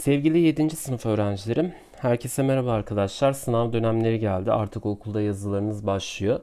Sevgili 7. sınıf öğrencilerim, herkese merhaba arkadaşlar. Sınav dönemleri geldi. Artık okulda yazılarınız başlıyor.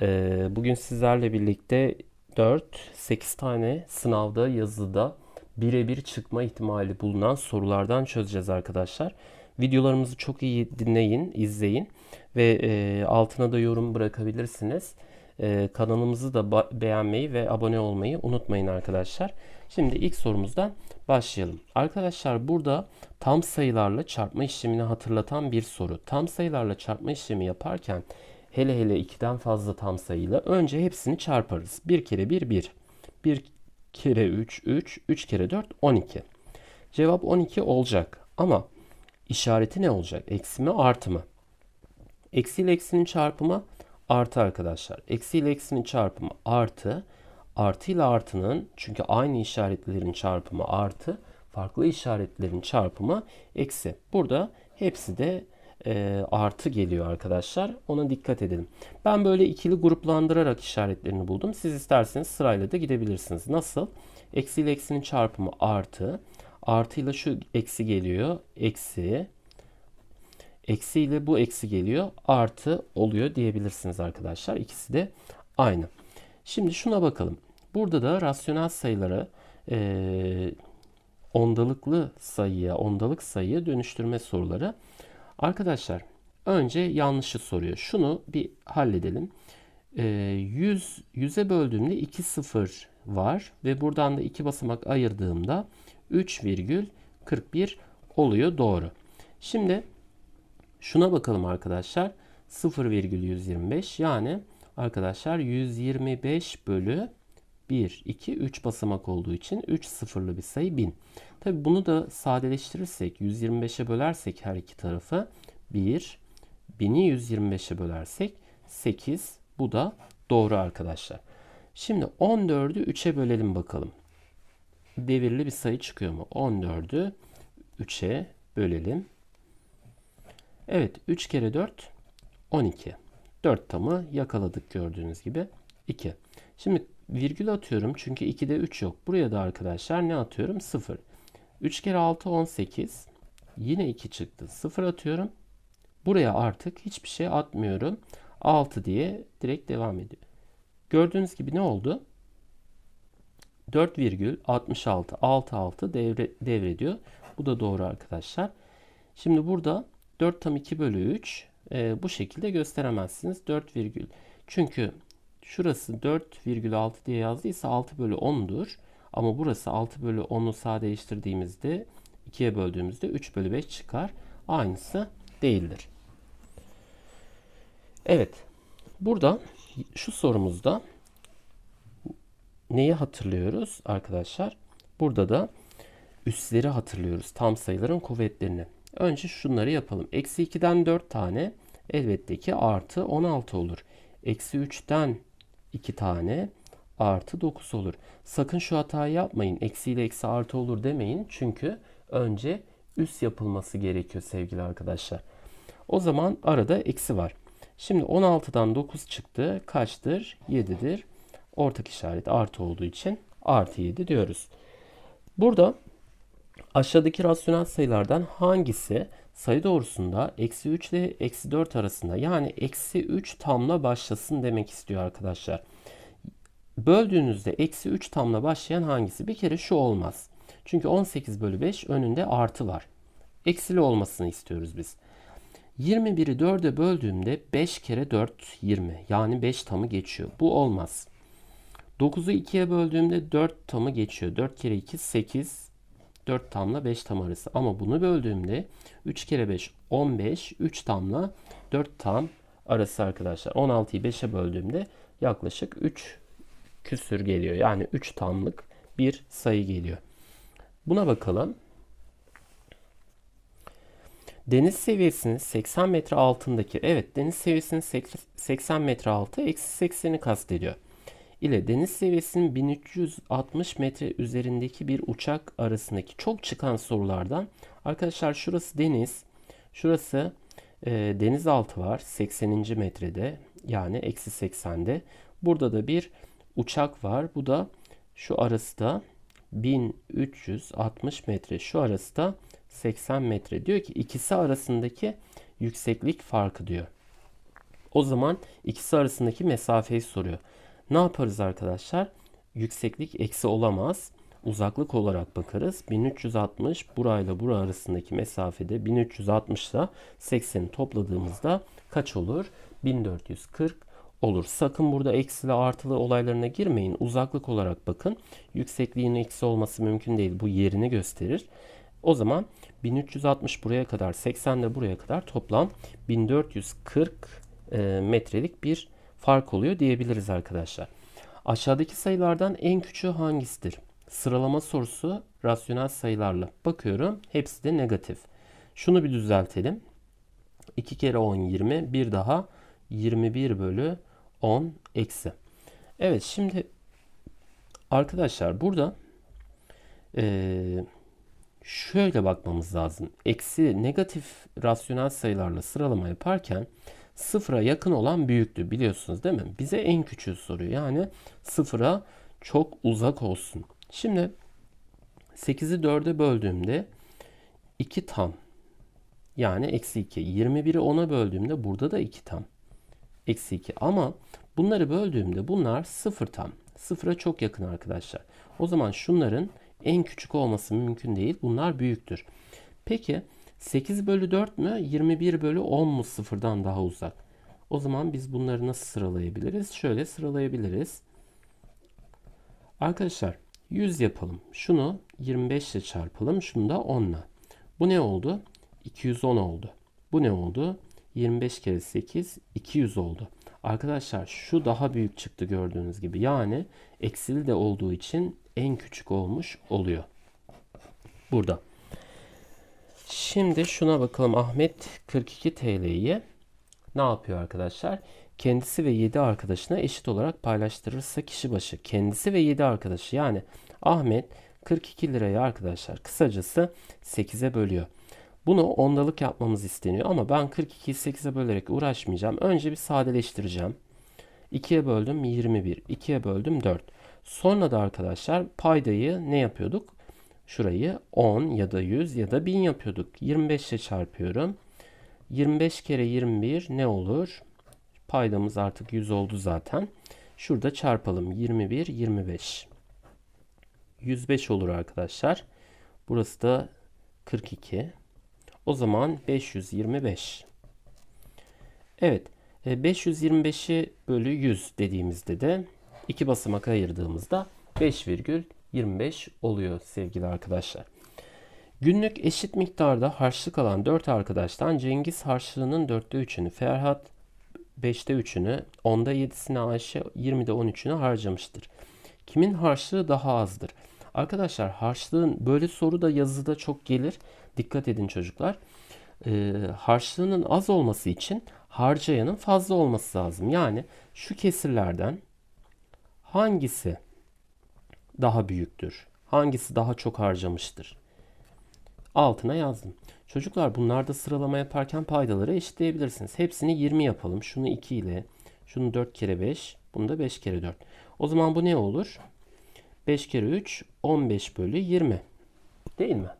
Ee, bugün sizlerle birlikte 4-8 tane sınavda yazıda birebir çıkma ihtimali bulunan sorulardan çözeceğiz arkadaşlar. Videolarımızı çok iyi dinleyin, izleyin ve e, altına da yorum bırakabilirsiniz. E, kanalımızı da beğenmeyi ve abone olmayı unutmayın arkadaşlar. Şimdi ilk sorumuzdan başlayalım. Arkadaşlar burada tam sayılarla çarpma işlemini hatırlatan bir soru. Tam sayılarla çarpma işlemi yaparken hele hele 2'den fazla tam sayıyla önce hepsini çarparız. 1 kere 1 1. 1 kere 3 3. 3 kere 4 12. Cevap 12 olacak ama işareti ne olacak? Eksi mi artı mı? Eksi ile eksinin çarpımı artı arkadaşlar. Eksi ile eksinin çarpımı artı. Artı ile artının çünkü aynı işaretlerin çarpımı artı. Farklı işaretlerin çarpımı eksi. Burada hepsi de e, artı geliyor arkadaşlar. Ona dikkat edelim. Ben böyle ikili gruplandırarak işaretlerini buldum. Siz isterseniz sırayla da gidebilirsiniz. Nasıl? Eksi ile eksinin çarpımı artı. Artı ile şu eksi geliyor. Eksi. Eksi ile bu eksi geliyor. Artı oluyor diyebilirsiniz arkadaşlar. İkisi de aynı. Şimdi şuna bakalım. Burada da rasyonel sayıları e, ondalıklı sayıya, ondalık sayıya dönüştürme soruları. Arkadaşlar önce yanlışı soruyor. Şunu bir halledelim. E, 100, 100'e böldüğümde 2 sıfır var ve buradan da 2 basamak ayırdığımda 3,41 oluyor doğru. Şimdi şuna bakalım arkadaşlar. 0,125 yani arkadaşlar 125 bölü 1, 2, 3 basamak olduğu için 3 sıfırlı bir sayı 1000. Tabi bunu da sadeleştirirsek 125'e bölersek her iki tarafı 1, 1000'i 125'e bölersek 8. Bu da doğru arkadaşlar. Şimdi 14'ü 3'e bölelim bakalım. Devirli bir sayı çıkıyor mu? 14'ü 3'e bölelim. Evet 3 kere 4 12. 4 tamı yakaladık gördüğünüz gibi. 2. Şimdi virgül atıyorum çünkü 2'de 3 yok. Buraya da arkadaşlar ne atıyorum? 0. 3 kere 6 18. Yine 2 çıktı. 0 atıyorum. Buraya artık hiçbir şey atmıyorum. 6 diye direkt devam ediyor. Gördüğünüz gibi ne oldu? 4,66 66 devre, devrediyor. Bu da doğru arkadaşlar. Şimdi burada 4 tam 2 bölü 3 e, bu şekilde gösteremezsiniz. 4 virgül. Çünkü şurası 4,6 diye yazdıysa 6 bölü 10'dur. Ama burası 6 bölü 10'u sadeleştirdiğimizde 2'ye böldüğümüzde 3 bölü 5 çıkar. Aynısı değildir. Evet. Burada şu sorumuzda neyi hatırlıyoruz arkadaşlar? Burada da üsleri hatırlıyoruz. Tam sayıların kuvvetlerini. Önce şunları yapalım. Eksi 2'den 4 tane elbette ki artı 16 olur. Eksi 3'ten 2 tane artı 9 olur. Sakın şu hatayı yapmayın. Eksi ile eksi artı olur demeyin. Çünkü önce üs yapılması gerekiyor sevgili arkadaşlar. O zaman arada eksi var. Şimdi 16'dan 9 çıktı. Kaçtır? 7'dir. Ortak işaret artı olduğu için artı 7 diyoruz. Burada aşağıdaki rasyonel sayılardan hangisi sayı doğrusunda eksi 3 ile eksi 4 arasında yani eksi 3 tamla başlasın demek istiyor arkadaşlar. Böldüğünüzde eksi 3 tamla başlayan hangisi? Bir kere şu olmaz. Çünkü 18 bölü 5 önünde artı var. Eksili olmasını istiyoruz biz. 21'i 4'e böldüğümde 5 kere 4 20 yani 5 tamı geçiyor. Bu olmaz. 9'u 2'ye böldüğümde 4 tamı geçiyor. 4 kere 2 8 4 tamla 5 tam arası. Ama bunu böldüğümde 3 kere 5 15 3 tamla 4 tam arası arkadaşlar. 16'yı 5'e böldüğümde yaklaşık 3 küsür geliyor. Yani 3 tamlık bir sayı geliyor. Buna bakalım. Deniz seviyesinin 80 metre altındaki, evet deniz seviyesinin 80 metre altı eksi 80'i kastediyor. İle deniz seviyesinin 1360 metre üzerindeki bir uçak arasındaki çok çıkan sorulardan arkadaşlar şurası deniz, şurası e, denizaltı var 80. metrede yani eksi 80'de. Burada da bir uçak var. Bu da şu arası da 1360 metre. Şu arası da 80 metre. Diyor ki ikisi arasındaki yükseklik farkı diyor. O zaman ikisi arasındaki mesafeyi soruyor. Ne yaparız arkadaşlar? Yükseklik eksi olamaz. Uzaklık olarak bakarız. 1360 burayla bura arasındaki mesafede 1360 ile 80'i topladığımızda kaç olur? 1440 olur. Sakın burada eksili artılı olaylarına girmeyin. Uzaklık olarak bakın. Yüksekliğin eksi olması mümkün değil. Bu yerini gösterir. O zaman 1360 buraya kadar 80 de buraya kadar toplam 1440 e, metrelik bir fark oluyor diyebiliriz arkadaşlar. Aşağıdaki sayılardan en küçüğü hangisidir? Sıralama sorusu rasyonel sayılarla. Bakıyorum hepsi de negatif. Şunu bir düzeltelim. 2 kere 10 20 bir daha 21 bölü 10 eksi. Evet şimdi arkadaşlar burada eee şöyle bakmamız lazım. Eksi negatif rasyonel sayılarla sıralama yaparken sıfıra yakın olan büyüktü biliyorsunuz değil mi? Bize en küçüğü soruyor. Yani sıfıra çok uzak olsun. Şimdi 8'i 4'e böldüğümde 2 tam yani eksi 2. 21'i 10'a böldüğümde burada da 2 tam. Eksi 2. Ama bunları böldüğümde bunlar 0 tam. Sıfıra çok yakın arkadaşlar. O zaman şunların en küçük olması mümkün değil. Bunlar büyüktür. Peki 8 bölü 4 mü 21 bölü 10 mu sıfırdan daha uzak? O zaman biz bunları nasıl sıralayabiliriz? Şöyle sıralayabiliriz. Arkadaşlar 100 yapalım. Şunu 25 ile çarpalım. Şunu da 10 ile. Bu ne oldu? 210 oldu. Bu ne oldu? 25 kere 8 200 oldu. Arkadaşlar şu daha büyük çıktı gördüğünüz gibi. Yani eksili de olduğu için en küçük olmuş oluyor. Burada. Şimdi şuna bakalım. Ahmet 42 TL'yi ne yapıyor arkadaşlar? Kendisi ve 7 arkadaşına eşit olarak paylaştırırsa kişi başı. Kendisi ve 7 arkadaşı yani Ahmet 42 lirayı arkadaşlar kısacası 8'e bölüyor. Bunu ondalık yapmamız isteniyor ama ben 42'yi 8'e bölerek uğraşmayacağım. Önce bir sadeleştireceğim. 2'ye böldüm 21. 2'ye böldüm 4. Sonra da arkadaşlar paydayı ne yapıyorduk? Şurayı 10 ya da 100 ya da 1000 yapıyorduk. 25 ile çarpıyorum. 25 kere 21 ne olur? Paydamız artık 100 oldu zaten. Şurada çarpalım. 21, 25. 105 olur arkadaşlar. Burası da 42. O zaman 525. Evet. 525'i bölü 100 dediğimizde de iki basamak ayırdığımızda 5,25 oluyor sevgili arkadaşlar. Günlük eşit miktarda harçlık alan 4 arkadaştan Cengiz harçlığının 4'te 3'ünü, Ferhat 5'te 3'ünü, 10'da 7'sini Ayşe 20'de 13'ünü harcamıştır. Kimin harçlığı daha azdır? Arkadaşlar harçlığın böyle soru da yazıda çok gelir. Dikkat edin çocuklar. Ee, harçlığının az olması için harcayanın fazla olması lazım. Yani şu kesirlerden hangisi daha büyüktür? Hangisi daha çok harcamıştır? Altına yazdım. Çocuklar bunlarda sıralama yaparken paydaları eşitleyebilirsiniz. Hepsini 20 yapalım. Şunu 2 ile, şunu 4 kere 5, bunu da 5 kere 4. O zaman bu ne olur? 5 kere 3, 15 bölü 20. Değil mi?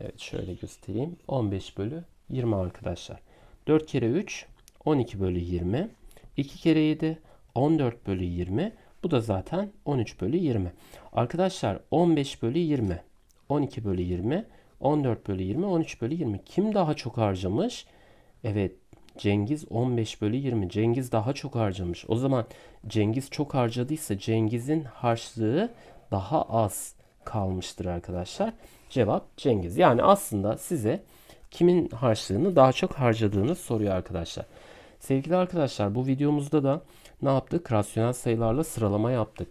Evet şöyle göstereyim. 15 bölü 20 arkadaşlar. 4 kere 3, 12 bölü 20. 2 kere 7, 14 bölü 20. Bu da zaten 13 bölü 20. Arkadaşlar 15 bölü 20, 12 bölü 20, 14 bölü 20, 13 bölü 20. Kim daha çok harcamış? Evet Cengiz 15 bölü 20. Cengiz daha çok harcamış. O zaman Cengiz çok harcadıysa Cengiz'in harçlığı daha az kalmıştır arkadaşlar. Cevap Cengiz. Yani aslında size kimin harçlığını daha çok harcadığını soruyor arkadaşlar. Sevgili arkadaşlar bu videomuzda da ne yaptık? Rasyonel sayılarla sıralama yaptık.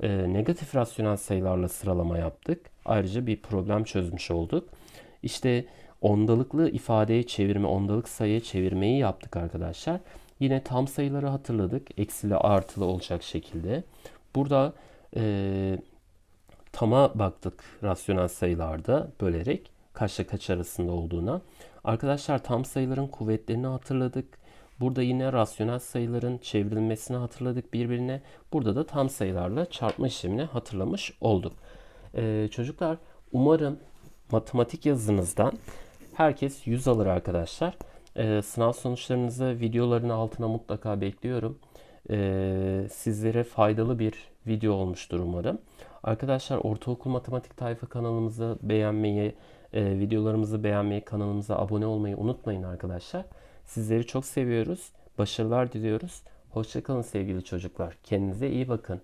Ee, negatif rasyonel sayılarla sıralama yaptık. Ayrıca bir problem çözmüş olduk. İşte ondalıklı ifadeye çevirme, ondalık sayıya çevirmeyi yaptık arkadaşlar. Yine tam sayıları hatırladık. Eksili artılı olacak şekilde. Burada e, tama baktık rasyonel sayılarda bölerek kaçla kaç arasında olduğuna. Arkadaşlar tam sayıların kuvvetlerini hatırladık. Burada yine rasyonel sayıların çevrilmesini hatırladık birbirine. Burada da tam sayılarla çarpma işlemini hatırlamış olduk. Ee, çocuklar umarım matematik yazınızdan herkes 100 alır arkadaşlar. Ee, sınav sonuçlarınızı videoların altına mutlaka bekliyorum. Ee, sizlere faydalı bir video olmuştur umarım. Arkadaşlar Ortaokul Matematik Tayfa kanalımızı beğenmeyi, e, videolarımızı beğenmeyi, kanalımıza abone olmayı unutmayın arkadaşlar. Sizleri çok seviyoruz. Başarılar diliyoruz. Hoşçakalın sevgili çocuklar. Kendinize iyi bakın.